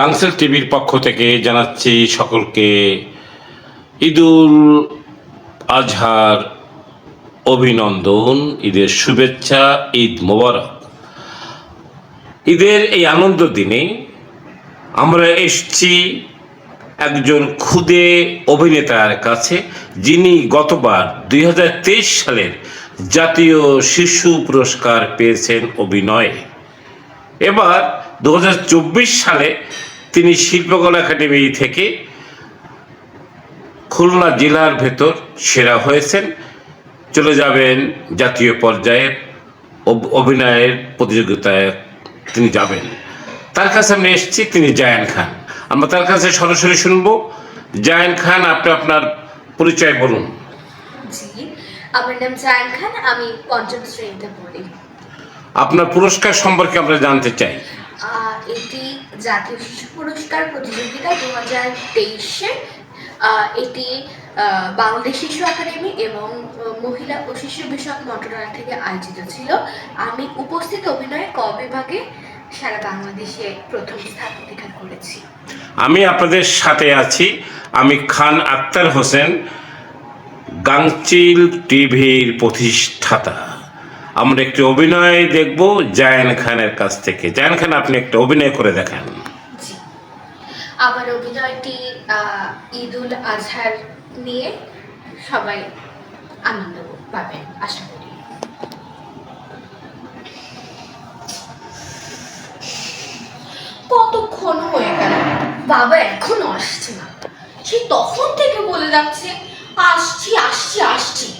গাংসেল টিভির পক্ষ থেকে জানাচ্ছি সকলকে ঈদুল আজহার অভিনন্দন, ঈদের শুভেচ্ছা, ঈদ মোবারক। ঈদের এই আনন্দ দিনে আমরা এসছি একজন খুদে অভিনেতার কাছে, যিনি গতবার দুই হাজার তেইশ সালের জাতীয় শিশু পুরস্কার পেয়েছেন অভিনয়ে। এবার দু হাজার চব্বিশ সালে তিনি শিল্পকলা একাডেমি থেকে খুলনা জেলার ভেতর সেরা হয়েছেন। চলে যাবেন জাতীয় পর্যায়ে অভিনয়ের প্রতিযোগিতায় তিনি যাবেন। তার কাছে আমি এসেছি তিনি জায়ান খান। আমরা তার কাছে সরাসরি শুনব। জায়ান খান আপনি আপনার পরিচয় বলুন। আমার নাম জায়ান খান আমি পঞ্চম শ্রেণীতে পড়ি। আপনার পুরস্কার সম্পর্কে আমরা জানতে চাই। এটি জাতীয় শিশু পুরস্কার প্রতিযোগিতা দু হাজার তেইশে এটি বাংলাদেশ শিশু একাডেমি এবং মহিলা ও শিশু বিষয়ক মন্ত্রণালয় থেকে আয়োজিত ছিল। আমি উপস্থিত অভিনয়ে ক বিভাগে সারা বাংলাদেশে প্রথম স্থান অধিকার করেছি। আমি আপনাদের সাথে আছি। আমি খান আক্তার হোসেন, গাংচিল টিভির প্রতিষ্ঠাতা। আমরা একটি অভিনয় দেখব জায়ান খানের কাছ থেকে। জায়ান খান আপনি একটা অভিনয় করে দেখান। আমার অভিনয়টি আহ, ঈদ উল আজহার নিয়ে সবাই আনন্দ পাবেন আশা করি। কতক্ষণ হয়ে গেল? বাবা এখনও আসছে না। সে তখন থেকে বলে যাচ্ছে আসছি আসছি আসছি।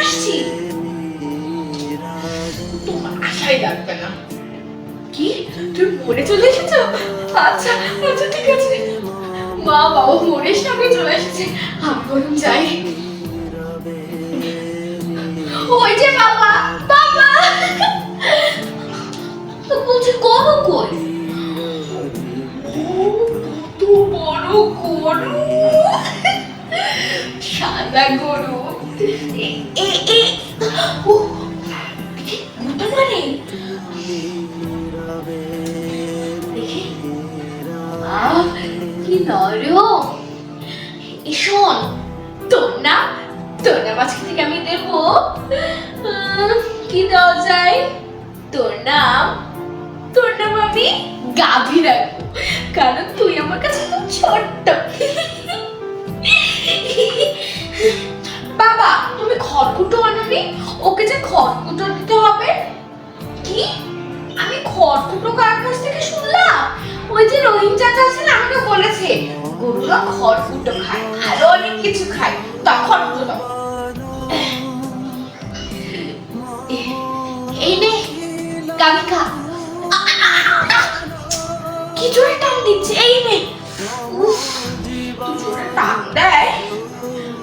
আসছি। তোমার আশাই লাগবে না। কি? তুমি মরে চলে এসেছ? আচ্ছা আচ্ছা ঠিক আছে। মা, বাবা মরের সঙ্গে চলে এসেছে। আমি যাই। ওই যে বাবা বাবা! করো কই? বড় গরু! মানে? তোর তোর থেকে আমি কি দেওয়া যায় তোর নাম? তোর নাম আমি রাখব। কারণ তুই আমার কাছে ছোট্ট। খড়কুটো আনোনি ওকে যে খড়কুটো দিতে হবে। কি? আমি খড়কুটো কার কাছ থেকে শুনলাম? ওই যে রহিম চাচা আছে না আমাকে বলেছে গরুরা খড়কুটো খায় আরও অনেক কিছু খায় তা খড়কুটো এই নে খা কি জোরে টান দিচ্ছে এই নে। উফ, টান দেয়।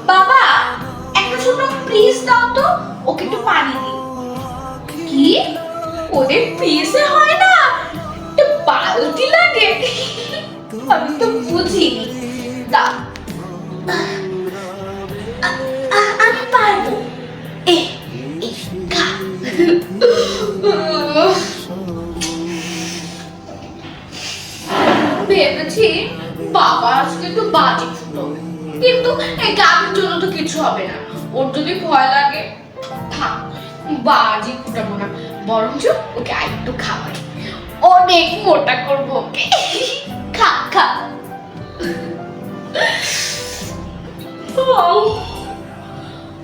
বাবা প্লিজ দাও তো, ওকে একটু পানি দি কি? ওদের পিসে হয় না? বালতি লাগে? আমি তো বুঝিনি। আ- আমি পারব। এ ভেবেছি বাবা আজকে একটু বাজি ফুটো। কিন্তু এই গাভীর জন্য তো কিছু হবে না। ওর যদি ভয় লাগে, থাক, বাজি ফুটাবো না। বরঞ্চ ওকে আর একটু খাওয়াই। অনেক মোটা করব ওকে। খা খা।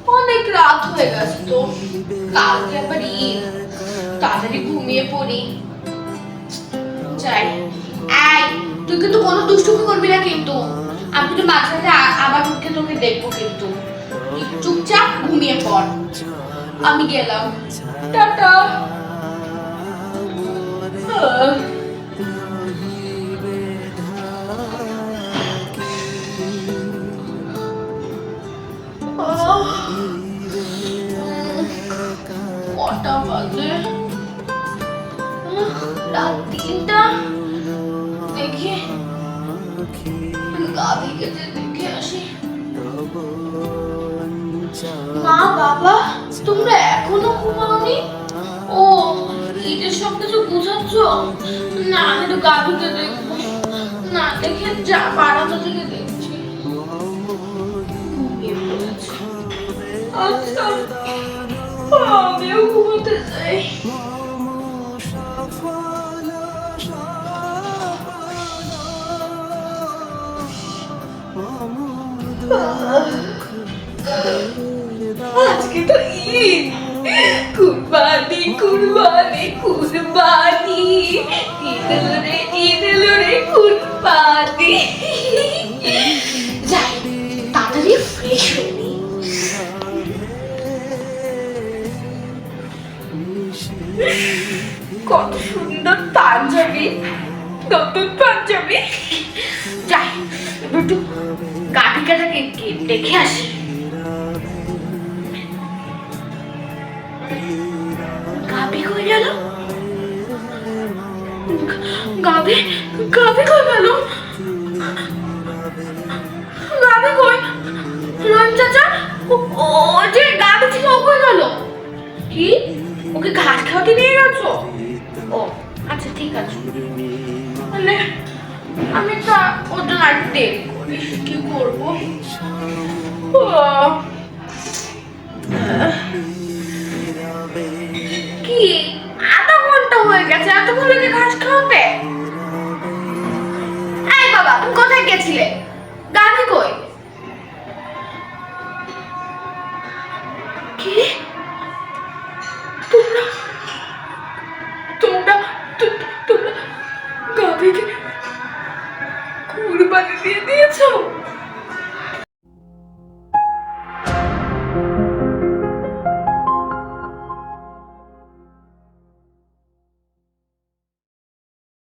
অনেক রাত হয়ে গেছে তো। কালকে আবার ঈদ। তাড়াতাড়ি ঘুমিয়ে পড়ি। যাই। এই, তুই কিন্তু কোনো দুষ্টুমি করবি না কিন্তু। আমি কিন্তু মাঝে আবার মুখে তোকে দেখব কিন্তু। চুপচাপ ঘুমিয়ে পড়। আমি গেলাম। টাটা। কটা বাজে? রাত গাভিকে যে দেখে আসি। মা, বাবা, তোমরা এখনও ঘুমাওনি? ও, ঈদের সব কিছু বুঝাচ্ছ না, আমি তো গাভিকে দেখব। না, দেখে যা, বারান্দা থেকে দেখছি। আচ্ছা আমিও ঘুমোতে চাই আজকে তো ঈদ কুরবানি কুরবানি কুরবানি ঈদ রে ঈদ রে কুরবানি যাই তাড়াতাড়ি ফ্রেশ হয়ে কত সুন্দর পাঞ্জাবি নতুন পাঞ্জাবি। যাই একটু গিয়ে দেখে আসি। গাভি গাভি কই গেল গাভি কই? রন চাচা, ও- যে গাভি ছিল, ও কই গেল কি? ওকে ঘাস খাওয়াতে নিয়ে গেছো? ও আচ্ছা ঠিক আছে। মানে আমি তো ওর জন্য আর করি কি করব? কি? আধা ঘণ্টা হয়ে গেছে, এতক্ষণ ঘাস খাওয়াতে? কোথায় গেছিলে? গাভি কই? কি? তোমরা? তোমরা তোমরা গাভিকে কুরবানি দিয়ে দিয়েছ?